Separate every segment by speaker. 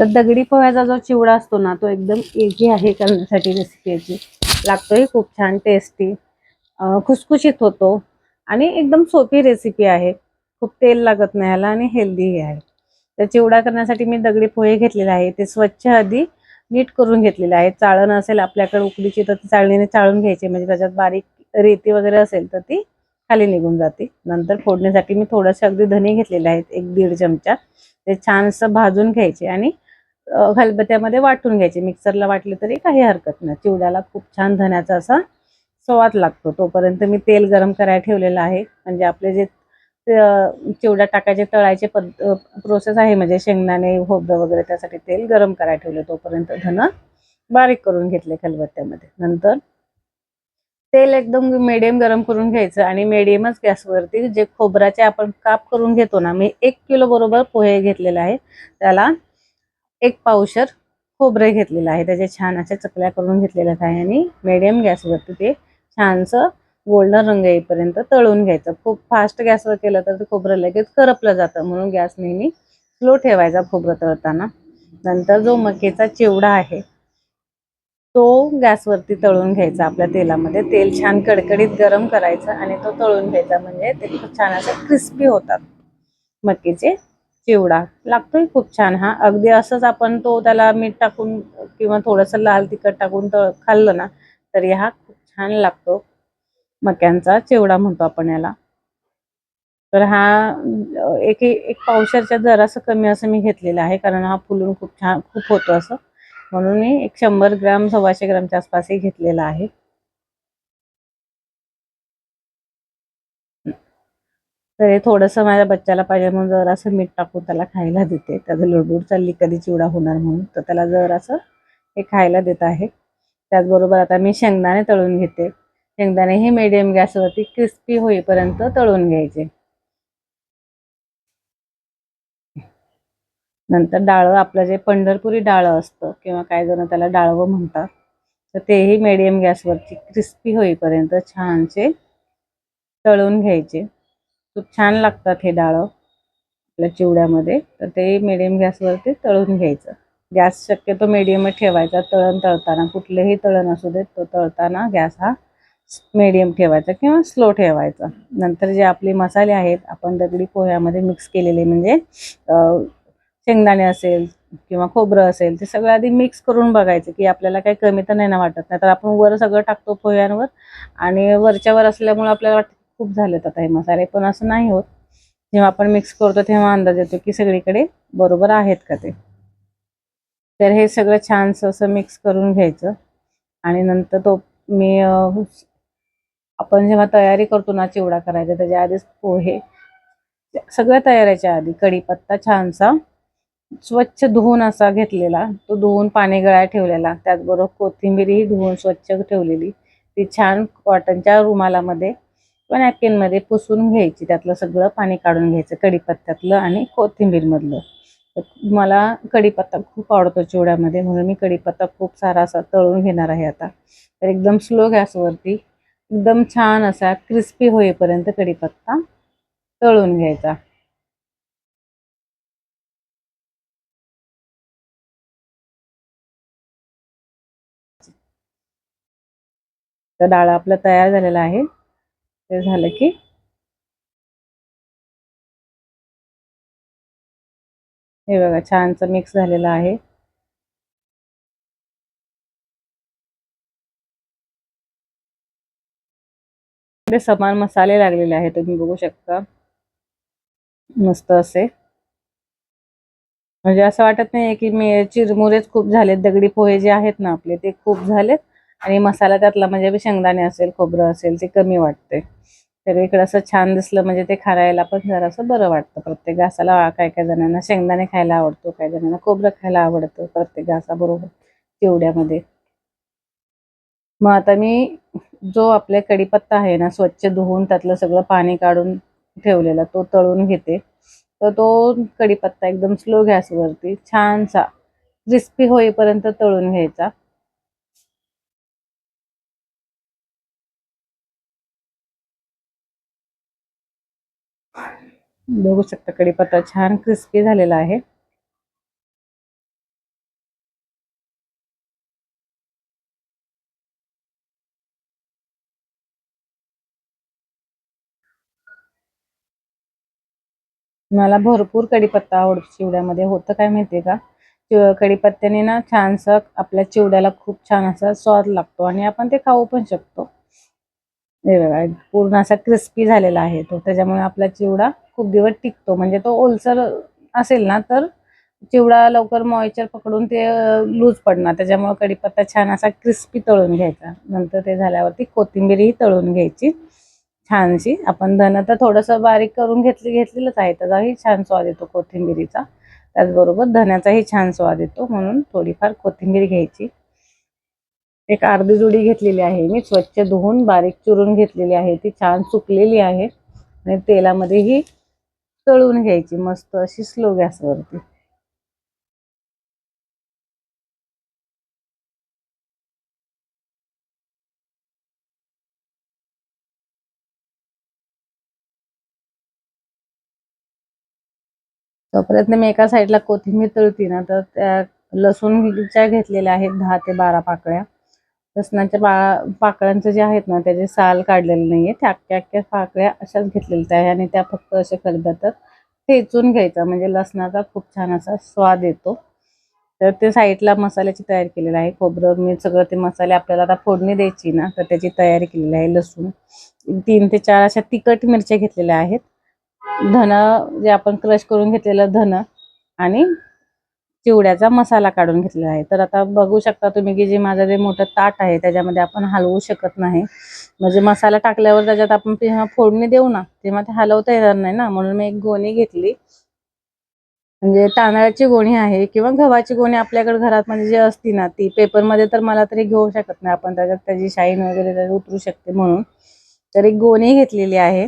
Speaker 1: तर दगडी पोह्याचा जो चिवडा असतो ना तो एकदम इझी आहे करण्यासाठी रेसिपी याची लागतोही खूप छान टेस्टी खुसखुशीत होतो आणि एकदम सोपी रेसिपी आहे खूप तेल लागत नाही याला आणि हेल्दीही आहे तर चिवडा करण्यासाठी मी दगडी पोहे घेतलेले आहे ते स्वच्छ आधी नीट करून घेतलेले आहे चाळण असेल आपल्याकडे उकडीची तर ती चाळणीने चाळून घ्यायचे म्हणजे त्याच्यात बारीक रेती वगैरे असेल तर ती खाली निघून जाते नंतर फोडण्यासाठी मी थोडंसं अगदी धने घेतलेले आहेत एक दीड चमचा ते छानसं भाजून घ्यायचे आणि खलबत्त्यामध्ये वाटून घ्यायचे मिक्सरला वाटले तरी काही हरकत नाही चिवड्याला खूप छान धण्याचा असा स्वाद लागतो तोपर्यंत मी तेल गरम करायला ठेवलेलं आहे म्हणजे आपले जे चिवडा टाकायचे तळायचे पद प्रोसेस आहे म्हणजे शेंगदाणे होबडं वगैरे त्यासाठी तेल गरम करायला ठेवले तोपर्यंत धनं बारीक करून घेतले खलबत्त्यामध्ये नंतर तेल एकदम मीडियम गरम करून घ्यायचं आणि मीडियमच गॅसवरती जे खोबऱ्याचे आपण काप करून घेतो ना मी एक किलो बरोबर पोहे घेतलेले आहे त्याला एक पावशर खोबरे घेतलेलं आहे त्याच्या छान अशा चकल्या करून घेतलेल्या आहे आणि मिडियम गॅसवरती ते छानसं गोल्डन रंग येईपर्यंत तळून घ्यायचं खूप फास्ट गॅसवर केलं तर ते खोबरं लगेच करपलं जातं म्हणून गॅस नेहमी स्लो ठेवायचा खोबरं तळताना नंतर जो मकेचा चिवडा आहे तो गॅसवरती तळून घ्यायचा आपल्या तेलामध्ये तेल छान कडकडीत गरम करायचं आणि तो तळून घ्यायचा म्हणजे ते खूप छान असे क्रिस्पी होतात मक्याचे चिवडा लागतोय खूप छान हा अगदी असंच आपण तो त्याला मीठ टाकून किंवा थोडंसं लाल तिखट टाकून तर खाल्लं ना तरी हा खूप छान लागतो मक्यांचा चिवडा म्हणतो आपण याला तर हा एक एक पावशाच्या जरासं कमी असं मी घेतलेला आहे कारण हा फुलून खूप छान खूप होतो असं म्हणून मी एक शंभर ग्राम सव्वाशे ग्रामच्या आसपासही घेतलेला आहे तर हे थोडंसं माझ्या बच्चाला पाहिजे म्हणून जर असं मीठ टाकून त्याला खायला देते त्याचं लुडबुड चालली कधी चिवडा होणार म्हणून तर त्याला जर असं हे खायला देत आहे त्याचबरोबर आता मी शेंगदाणे तळून घेते शेंगदाणे हे मिडियम गॅसवरती क्रिस्पी होईपर्यंत तळून घ्यायचे नंतर डाळं आपलं जे पंढरपुरी डाळ असतं किंवा काही जण त्याला डाळवं म्हणतात तर तेही मिडियम गॅसवरती क्रिस्पी होईपर्यंत छानसे तळून घ्यायचे खूप छान लागतात हे डाळं आपल्या चिवड्यामध्ये तर ते मिडियम गॅसवरती तळून घ्यायचं गॅस शक्यतो मिडियमच ठेवायचा तळण तळताना कुठलंही तळण असू देत तो तळताना गॅस हा मिडियम ठेवायचा किंवा स्लो ठेवायचा नंतर जे आपले मसाले आहेत आपण दगडी पोह्यामध्ये मिक्स केलेले म्हणजे शेंगदाणे असेल किंवा खोबरं असेल ते सगळं आधी मिक्स करून बघायचं की आपल्याला काही कमी तर नाही ना वाटत नाही तर आपण वर सगळं टाकतो पोह्यांवर आणि वरच्यावर असल्यामुळे आपल्याला वाटतं खूप झालेत आता हे मसाले पण असं नाही होत जेव्हा आपण मिक्स करतो तेव्हा अंदाज येतो की सगळीकडे बरोबर आहेत का ते तर हे सगळं छानसं असं मिक्स करून घ्यायचं आणि नंतर तो मी आपण जेव्हा तयारी करतो ना चिवडा करायचा त्याच्या आधीच पोहे सगळ्या तयारीच्या आधी कढीपत्ता छानसा स्वच्छ धुवून असा घेतलेला तो धुवून पाणी गळ्या ठेवलेला त्याचबरोबर कोथिंबीरही धुवून स्वच्छ ठेवलेली ती छान कॉटनच्या रुमालामध्ये नॅपकिनमध्ये पुसून घ्यायची त्यातलं सगळं पाणी काढून घ्यायचं कढीपत्त्यातलं आणि कोथिंबीरमधलं मला कढीपत्ता खूप आवडतो चिवड्यामध्ये म्हणून मी कढीपत्ता खूप सारा असा तळून घेणार आहे आता तर एकदम स्लो गॅसवरती एकदम छान असा क्रिस्पी होईपर्यंत कढीपत्ता तळून घ्यायचा तर डाळ आपलं तयार झालेला आहे ते झालं की हे बघा छानच मिक्स झालेलं आहे समान मसाले लागलेले आहेत तुम्ही बघू शकता मस्त असे म्हणजे असं वाटत नाही की मी चिरमुरेच खूप झालेत दगडी पोहे जे आहेत ना आपले ते खूप झालेत आणि मसाला त्यातला म्हणजे शेंगदाणे असेल खोबरं असेल ते कमी वाटते तर इकडं असं छान दिसलं म्हणजे ते खारायला पण जरासं बरं वाटतं प्रत्येक घासाला काय काय जणांना शेंगदाणे खायला आवडतो काही जणांना खोबरं खायला आवडतं प्रत्येक घासाबरोबर चिवड्यामध्ये मग आता मी जो आपल्या कडीपत्ता आहे ना स्वच्छ धुवून त्यातलं सगळं पाणी काढून ठेवलेला तो तळून घेते तर तो कडीपत्ता एकदम स्लो गॅसवरती छानसा क्रिस्पी होईपर्यंत तळून घ्यायचा बघू शकता कडीपत्ता छान क्रिस्पी झालेला आहे मला भरपूर कडीपत्ता आवड चिवड्यामध्ये होतं काय माहितीये का कडीपत्त्याने ना छानस आपल्या चिवड्याला खूप छान असा स्वाद लागतो आणि आपण ते खाऊ पण शकतो पूर्ण असा क्रिस्पी झालेला आहे तो त्याच्यामुळे आपला चिवडा खूप दिवस टिकतो म्हणजे तो ओलसर असेल ना तर चिवडा लवकर मॉइचर पकडून ते लूज पडणार त्याच्यामुळे कडीपत्ता छान असा क्रिस्पी तळून घ्यायचा नंतर ते झाल्यावरती कोथिंबीरही तळून घ्यायची छानशी आपण धन तर थोडंसं बारीक करून घेतली घेतलेलंच आहे त्याचाही छान स्वाद येतो कोथिंबीरीचा त्याचबरोबर धण्याचाही छान स्वाद येतो म्हणून थोडीफार कोथिंबीर घ्यायची एक अर्धी जुडी घेतलेली आहे मी स्वच्छ धुवून बारीक चुरून घेतलेली आहे ती छान सुकलेली आहे आणि तेलामध्येही तळून घ्यायची मस्त अशी स्लो गॅसवरती तोपर्यंत मी एका साईडला कोथिंबीर तळती ना तर त्या लसूणच्या घेतलेल्या आहेत दहा ते बारा पाकळ्या लसणाच्या बाळा पाकळ्यांचं जे आहेत ना त्याचे साल काढलेलं नाही आहे त्या अख्ख्या अख्ख्या पाकळ्या अशाच घेतलेल्या आहेत आणि त्या फक्त असे खलबत्तात ठेचून घ्यायचं म्हणजे लसणाचा खूप छान असा स्वाद येतो तर ते साईडला मसाल्याची तयारी केलेली आहे खोबरं मी सगळं ते मसाले आपल्याला आता फोडणी द्यायची ना तर त्याची तयारी केलेली आहे लसूण तीन ते चार अशा तिखट मिरच्या घेतलेल्या आहेत धन जे आपण क्रश करून घेतलेलं धन आणि चिवड्याचा मसाला काढून घेतलेला आहे तर आता बघू शकता तुम्ही की जे माझं जे मोठं ताट आहे त्याच्यामध्ये आपण हलवू शकत नाही म्हणजे मसाला टाकल्यावर त्याच्यात आपण फोडणी देऊ ना तेव्हा ते हलवता येणार नाही ना म्हणून मी एक गोणी घेतली म्हणजे तांदळाची गोणी आहे किंवा गव्हाची गोणी आपल्याकडे घरात म्हणजे जे असती ना ती पेपरमध्ये तर मला तरी घेऊ शकत नाही आपण त्याच्यात त्याची शाईन वगैरे उतरू शकते म्हणून तर एक गोणी घेतलेली आहे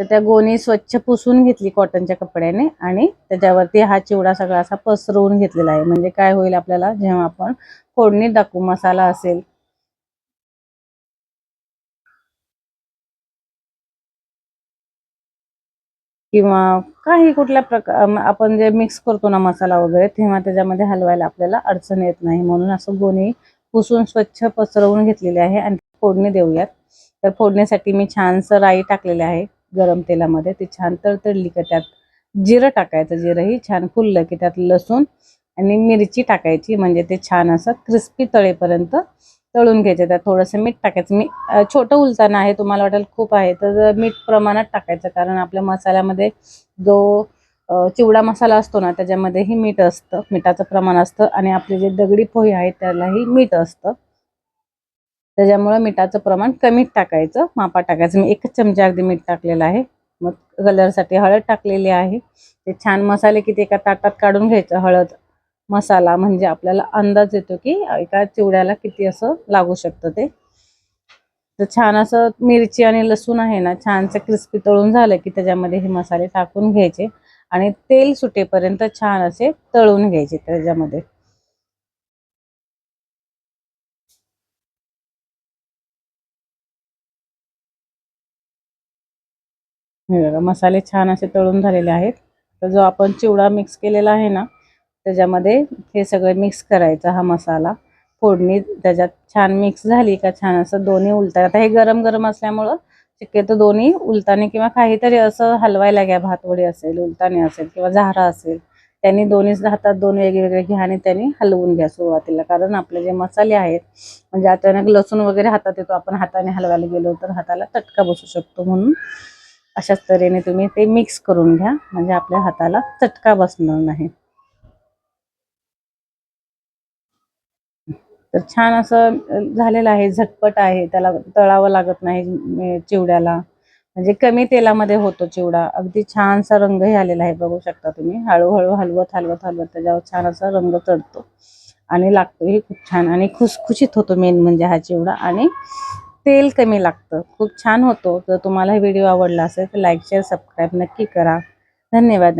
Speaker 1: तर त्या गोणी स्वच्छ पुसून घेतली कॉटनच्या कपड्याने आणि त्याच्यावरती हा चिवडा सगळा असा पसरवून घेतलेला आहे म्हणजे काय होईल आपल्याला जेव्हा आपण फोडणी टाकू मसाला असेल किंवा काही कुठल्या प्रकार आपण जे मिक्स करतो ना मसाला वगैरे तेव्हा त्याच्यामध्ये हलवायला आपल्याला अडचण येत नाही म्हणून असं गोणी पुसून स्वच्छ पसरवून घेतलेले आहे आणि फोडणी देऊयात तर फोडणीसाठी मी छानसं राई टाकलेली आहे गरम तेलामध्ये ते छान तळतळली का त्यात जिरं टाकायचं जिरंही छान फुललं की त्यात लसूण आणि मिरची टाकायची म्हणजे ते छान असं क्रिस्पी तळेपर्यंत तळून घ्यायचं त्यात थोडंसं मीठ टाकायचं मी छोटं उलताना आहे तुम्हाला वाटेल खूप आहे तर मीठ प्रमाणात टाकायचं कारण आपल्या मसाल्यामध्ये जो चिवडा मसाला असतो ना त्याच्यामध्येही मीठ असतं मिठाचं प्रमाण असतं आणि आपले जे दगडी पोहे आहेत त्यालाही मीठ असतं त्याच्यामुळं मिठाचं प्रमाण कमीच टाकायचं मापा टाकायचं मी एकच चमचा अगदी मीठ टाकलेलं आहे मग कलरसाठी हळद टाकलेली आहे ते छान मसाले किती एका ताटात काढून घ्यायचं हळद मसाला म्हणजे आपल्याला अंदाज येतो की एका चिवड्याला किती असं लागू शकतं ते तर छान असं मिरची आणि लसूण आहे ना छानसं क्रिस्पी तळून झालं की त्याच्यामध्ये हे मसाले टाकून घ्यायचे आणि तेल सुटेपर्यंत छान असे तळून घ्यायचे त्याच्यामध्ये मसाले छान असे तळून झालेले आहेत तर जो आपण चिवडा मिक्स केलेला आहे ना त्याच्यामध्ये हे सगळे मिक्स करायचं हा मसाला फोडणी त्याच्यात छान मिक्स झाली का छान असं दोन्ही उलता आता हे गरम गरम असल्यामुळं शक्यतो दोन्ही उलताने किंवा काहीतरी असं हलवायला घ्या भातवडी असेल उलताने असेल किंवा झारा असेल त्यांनी दोन्हीच हातात दोन वेगवेगळे घ्या आणि त्यांनी हलवून घ्या सुरुवातीला कारण आपले जे मसाले आहेत म्हणजे अचानक लसूण वगैरे हातात येतो आपण हाताने हलवायला गेलो तर हाताला तटका बसू शकतो म्हणून अशाच तऱ्हेने तुम्ही ते मिक्स करून घ्या म्हणजे आपल्या हाताला चटका बसणार नाही तर छान असं झालेलं आहे झटपट आहे त्याला तळावं लागत नाही चिवड्याला म्हणजे कमी तेलामध्ये होतो चिवडा अगदी छानसा रंगही आलेला आहे बघू शकता तुम्ही हळूहळू हलवत हलवत हलवत त्याच्यावर छान असा रंग चढतो आणि लागतोही खूप छान आणि खुसखुशीत होतो मेन म्हणजे हा चिवडा आणि तेल कमी लागतं खूप छान होतो जर तुम्हाला व्हिडिओ आवडला असेल तर लाईक शेअर सबस्क्राईब नक्की करा धन्यवाद